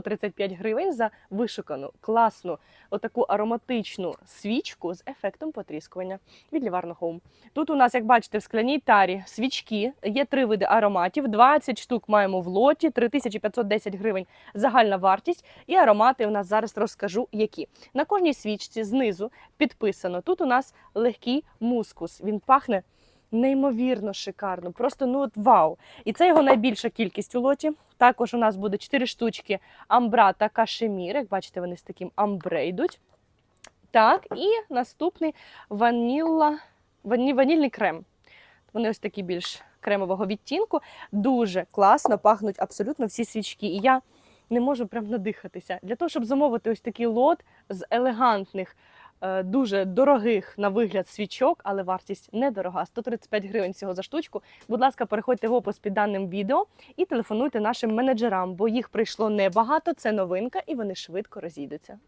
135 гривень за вишукану, класну, отаку ароматичну свічку з ефектом потріскування від Ліварно Home. Тут у нас, як бачите, в скляній тарі свічки. Є три види ароматів. 20 штук маємо в лоті, 3510 гривень загальна вартість. І аромати у нас зараз розкажу, які. На кожній свічці знизу підписано. Тут у нас легкий мускус. Він пахне неймовірно шикарно. Просто ну от вау. І це його найбільша кількість у лоті. Також у нас буде 4 штучки амбра та кашемір. Як бачите, вони з таким амбре йдуть. Так, і наступний ванілла, вані, ванільний крем. Вони ось такі більш кремового відтінку. Дуже класно пахнуть абсолютно всі свічки. І я не можу прям надихатися. Для того, щоб замовити ось такий лот з елегантних, дуже дорогих на вигляд свічок, але вартість недорога 135 гривень всього за штучку. Будь ласка, переходьте в опис під даним відео і телефонуйте нашим менеджерам, бо їх прийшло небагато. Це новинка, і вони швидко розійдуться.